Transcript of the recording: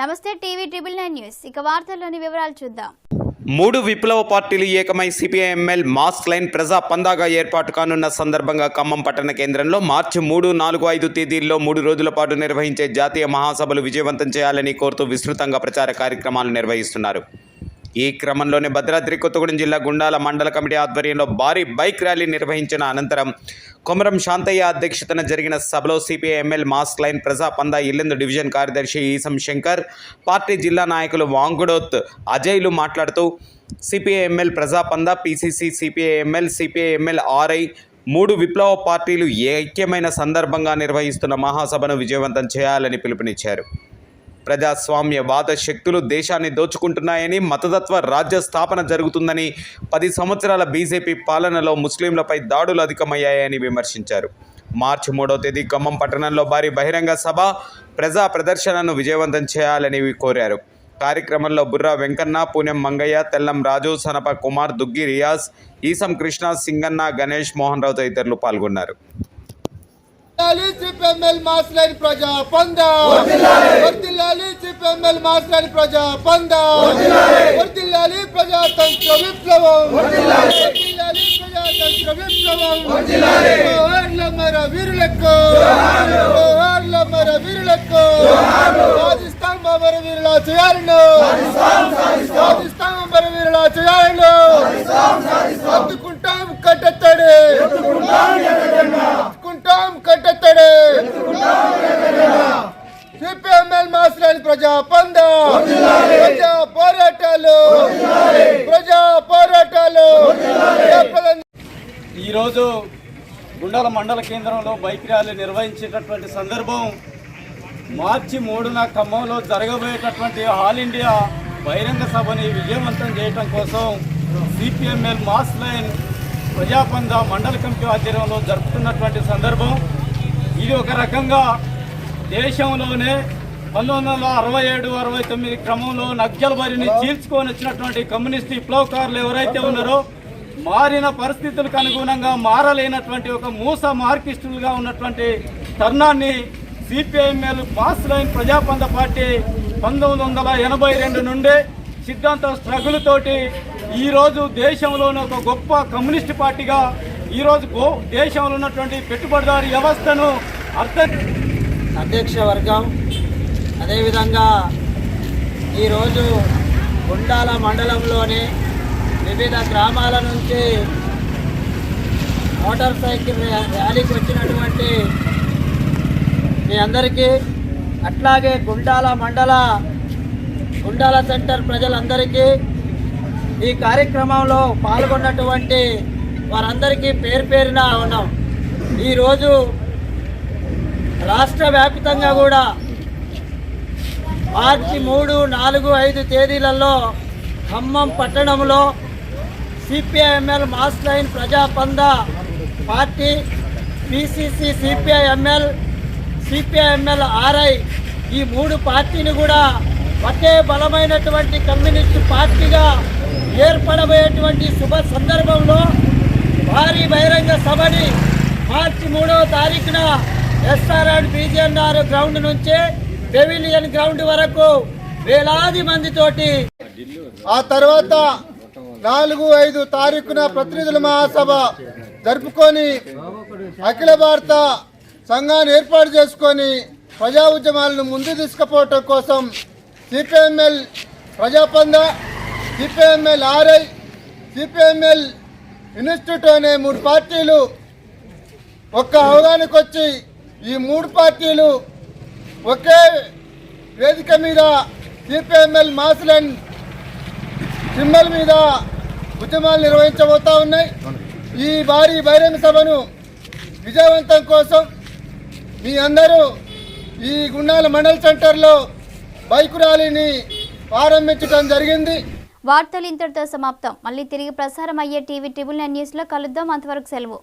నమస్తే TV news. ఇక వార్తల్లోని వివరాలు చూద్దాం. మూడు విప్లవ పార్టీలు ఏకమై సిపిఐఎంఎల్ మాస్క్ లైన్ ప్రజా పందాగా ఏర్పాటు కానున్న సందర్భంగా ఖమ్మం పట్టణ కేంద్రంలో మార్చి మూడు నాలుగు ఐదు తేదీల్లో మూడు రోజుల పాటు నిర్వహించే జాతీయ మహాసభలు విజయవంతం చేయాలని కోరుతూ విస్తృతంగా ప్రచార కార్యక్రమాలు నిర్వహిస్తున్నారు. ఈ క్రమంలోనే భద్రాద్రి కొత్తగూడెం జిల్లా గుండాల మండల కమిటీ ఆధ్వర్యంలో భారీ బైక్ ర్యాలీ నిర్వహించిన అనంతరం కొమరం శాంతయ్య అధ్యక్షతన జరిగిన సభలో సిపిఐఎంఎల్ మాస్ లైన్ ప్రజా పందా ఇల్లెందు డివిజన్ కార్యదర్శి ఈసం శంకర్ పార్టీ జిల్లా నాయకులు వాంగుడోత్ అజయ్లు మాట్లాడుతూ CPIML Praja Panda PCC CPIML CPIML RI మూడు విప్లవ పార్టీలు ఐక్యమైన సందర్భంగా నిర్వహిస్తున్న మహాసభను విజయవంతం చేయాలని పిలుపునిచ్చారు. ప్రజాస్వామ్యవాద శక్తులు దేశాన్ని దోచుకుంటున్నాయని మతతత్వ రాజ్య స్థాపన జరుగుతుందని పది సంవత్సరాల బీజేపీ పాలనలో ముస్లింలపై దాడులు అధికమయ్యాయని విమర్శించారు. మార్చి మూడో తేదీ ఖమ్మం పట్టణంలో భారీ బహిరంగ సభ ప్రజా ప్రదర్శనను విజయవంతం చేయాలని కోరారు. కార్యక్రమంలో బుర్రా వెంకన్న పూనెం మంగయ్య తెల్లం రాజు సనప కుమార్ దుగ్గి రియాజ్ ఈసం కృష్ణ సింగన్న గణేష్ మోహన్ రావు తదితరులు పాల్గొన్నారు. సిపిఎంఎల్ మాస్ లైన్ ప్రజా పంద. వర్ధిల్లాలి సిపిఎంఎల్ మాస్ లైన్ ప్రజా పంద. వర్ధిల్లాలి ప్రజాతంత్ర విప్లవం. వర్ధిల్లాలి ప్రజాతంత్ర విప్లవం. జోహార్ల మర వీరులకు జోహార్ల. మర వీరులకు సాధిస్తాం మర వీరుల చేయాలను సాధిస్తాం. మర వీరుల చేయాలను అందుకుంటాం కట్టెత్తడి ఎత్తుకుంటాం కట్టెత్తడి సిపిఎంఎల్ మాస్లాని ప్రజా పంద. ప్రజా పోరాటాలు. ప్రజా పోరాటాలు. ఈరోజు గుండాల మండల కేంద్రంలో బైక్ ర్యాలీ నిర్వహించేటటువంటి సందర్భం మార్చి మూడున ఖమ్మంలో జరగబోయేటటువంటి ఆల్ ఇండియా బహిరంగ సభని విజయవంతం చేయటం కోసం సిపిఎంఎల్ మాస్ లైన్ ప్రజాపంద మండల కమిటీ ఆధ్వర్యంలో జరుపుతున్నటువంటి సందర్భం. ఇది ఒక రకంగా దేశంలోనే పంతొమ్మిది వందల అరవై ఏడు అరవై తొమ్మిది క్రమంలో నక్సల్ బరిని చీల్చుకొని వచ్చినటువంటి కమ్యూనిస్ట్ విప్లవకారులు ఎవరైతే ఉన్నారో మారిన పరిస్థితులకు అనుగుణంగా మారలేనటువంటి ఒక మూస మార్కిస్టులుగా ఉన్నటువంటి తరుణాన్ని CPIML mass line Prajapantha party పంతొమ్మిది వందల ఎనభై రెండు నుండే సిద్ధాంత స్ట్రగుల్ తోటి ఈరోజు దేశంలోని ఒక గొప్ప కమ్యూనిస్ట్ పార్టీగా ఈరోజు గో దేశంలో ఉన్నటువంటి పెట్టుబడిదారు వ్యవస్థను అర్థం అధ్యక్ష వర్గం అదేవిధంగా ఈరోజు గుండాల మండలంలోని వివిధ గ్రామాల నుంచి మోటార్ సైకిల్ ర్యాలీకి వచ్చినటువంటి మీ అందరికీ అట్లాగే గుండాల మండల గుండాల సెంటర్ ప్రజలందరికీ ఈ కార్యక్రమంలో పాల్గొన్నటువంటి వారందరికీ పేరు పేరున ఉన్నాం. ఈరోజు రాష్ట్ర వ్యాప్తంగా కూడా మార్చి మూడు నాలుగు ఐదు తేదీలలో ఖమ్మం పట్టణంలో CPIML mass line Prajapantha party PCC CPIML CPIML RI ఈ మూడు పార్టీని కూడా ఒకే బలమైనటువంటి కమ్యూనిస్టు పార్టీగా ఏర్పడబోయేటువంటి శుభ సందర్భంలో భారీ బహిరంగ సభని మార్చి మూడవ తారీఖున ఎస్ఆర్ఆర్ బీజేఎన్ఆర్ గ్రౌండ్ నుంచే పెవిలియన్ గ్రౌండ్ వరకు వేలాది మందితోటి. ఆ తర్వాత నాలుగు ఐదు తారీఖున ప్రతినిధుల మహాసభ జరుపుకొని అఖిల భారత సంఘాన్ని ఏర్పాటు చేసుకొని ప్రజా ఉద్యమాలను ముందు తీసుకుపోవటం కోసం CPML Prajapantha CPML RI CPML institute అనే మూడు పార్టీలు ఒక్క అవగాహనకు వచ్చి ఈ మూడు పార్టీలు ఒకే వేదిక మీద సిపిఎంఎల్ మాస్లెన్ సింబల్ మీద ఉద్యమాలు నిర్వహించబోతా ఉన్నాయి. ఈ భారీ బహిరంగ సభను విజయవంతం కోసం మీ అందరూ ఈ గుండాల మండల్ సెంటర్లో బైక్ ర్యాలీని ప్రారంభించడం జరిగింది. వార్తలు ఇంతటితో సమాప్తం. మళ్ళీ తిరిగి ప్రసారం అయ్యే టీవీ ట్రిబుల్ నైన్ న్యూస్లో కలుద్దాం. అంతవరకు సెలవు.